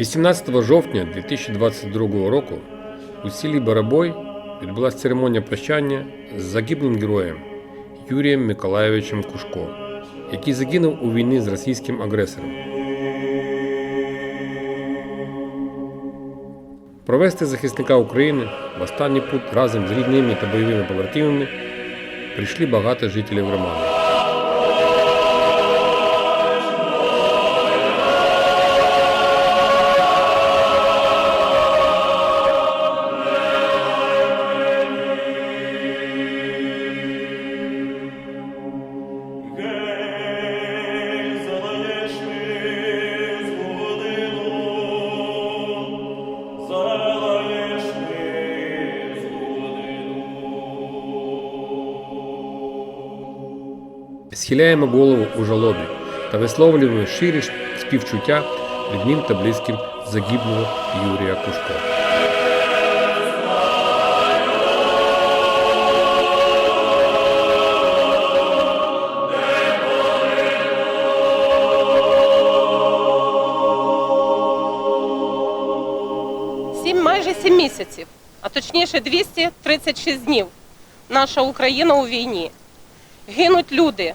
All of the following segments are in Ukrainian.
18 жовтня 2022 року у селі Барабой відбулася церемонія прощання з загиблим героєм Юрієм Миколайовичем Кушко, який загинув у війні з російським агресором. Провести захисника України в останній путь разом з рідними та бойовими побратимами прийшли багато жителів громади. Схиляємо голову у жалобі та висловлюємо щирі співчуття рідним та близьким загиблого Юрія Кушко. Майже сім місяців, а точніше 236 днів. Наша Україна у війні. Гинуть люди,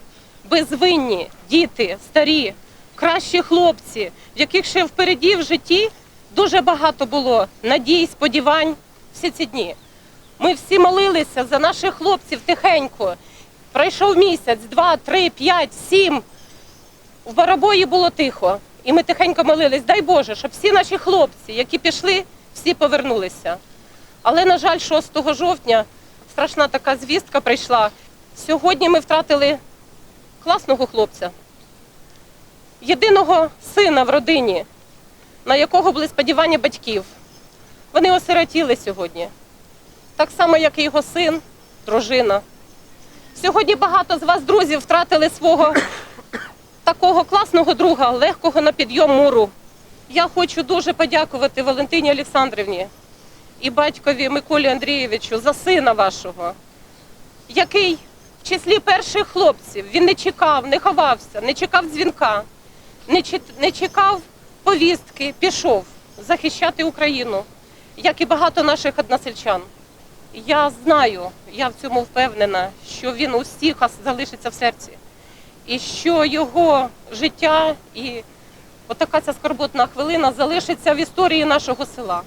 безвинні, діти, старі, кращі хлопці, в яких ще впереді в житті дуже багато було надій, сподівань всі ці дні. Ми всі молилися за наших хлопців тихенько. Пройшов місяць, два, три, п'ять, сім. В Барабої було тихо, і ми тихенько молились. Дай Боже, щоб всі наші хлопці, які пішли, всі повернулися. Але, на жаль, 6 жовтня страшна така звістка прийшла. Сьогодні ми втратили класного хлопця, єдиного сина в родині, на якого були сподівання батьків. Вони осиротіли сьогодні. Так само, як і його син, дружина. Сьогодні багато з вас, друзів, втратили свого такого класного друга, легкого на підйом муру. Я хочу дуже подякувати Валентині Олександрівні і батькові Миколі Андрійовичу за сина вашого, який в числі перших хлопців він не чекав, не ховався, не чекав дзвінка, не, чекав повістки, пішов захищати Україну, як і багато наших односельчан. Я знаю, я в цьому впевнена, що він у всіх залишиться в серці і що його життя і отака ця скорботна хвилина залишиться в історії нашого села.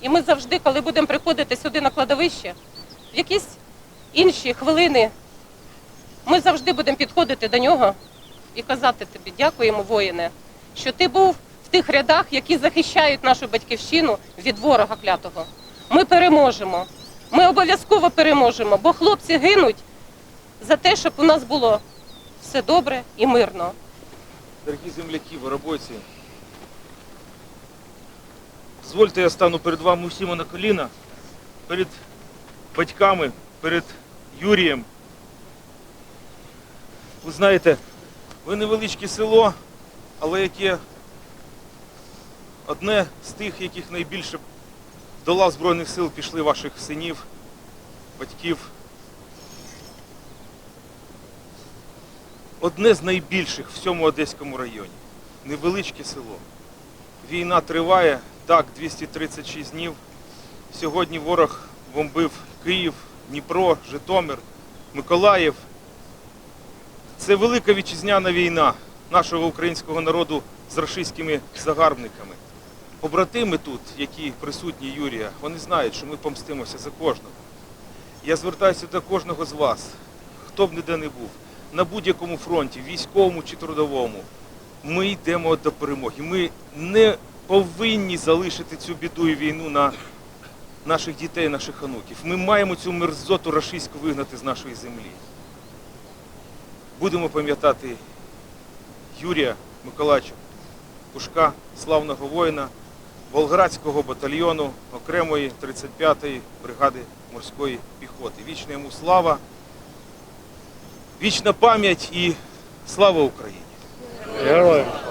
І ми завжди, коли будемо приходити сюди на кладовище, в якісь інші хвилини, ми завжди будемо підходити до нього і казати тобі, дякуємо, воїне, що ти був в тих рядах, які захищають нашу батьківщину від ворога клятого. Ми переможемо. Ми обов'язково переможемо, бо хлопці гинуть за те, щоб у нас було все добре і мирно. Дорогі земляки, воробойці, дозвольте, я стану перед вами усіма на коліна, перед батьками, перед Юрієм. Ви знаєте, ви невеличке село, але яке одне з тих, яких найбільше до лав Збройних сил пішли ваших синів, батьків. одне з найбільших в всьому Одеському районі. Невеличке село. Війна триває, так, 236 днів. Сьогодні ворог бомбив Київ, Дніпро, Житомир, Миколаїв. Це велика вітчизняна війна нашого українського народу з рашистськими загарбниками. Побратими тут, які присутні Юрія, вони знають, що ми помстимося за кожного. Я звертаюся до кожного з вас, хто б ніде не був на будь-якому фронті, військовому чи трудовому, ми йдемо до перемоги. Ми не повинні залишити цю біду і війну на наших дітей, наших онуків. Ми маємо цю мерзоту рашистську вигнати з нашої землі. Будемо пам'ятати Юрія Миколаївича Кушка, славного воїна, Волградського батальйону окремої 35-ї бригади морської піхоти. Вічна йому слава. Вічна пам'ять і слава Україні! Героям!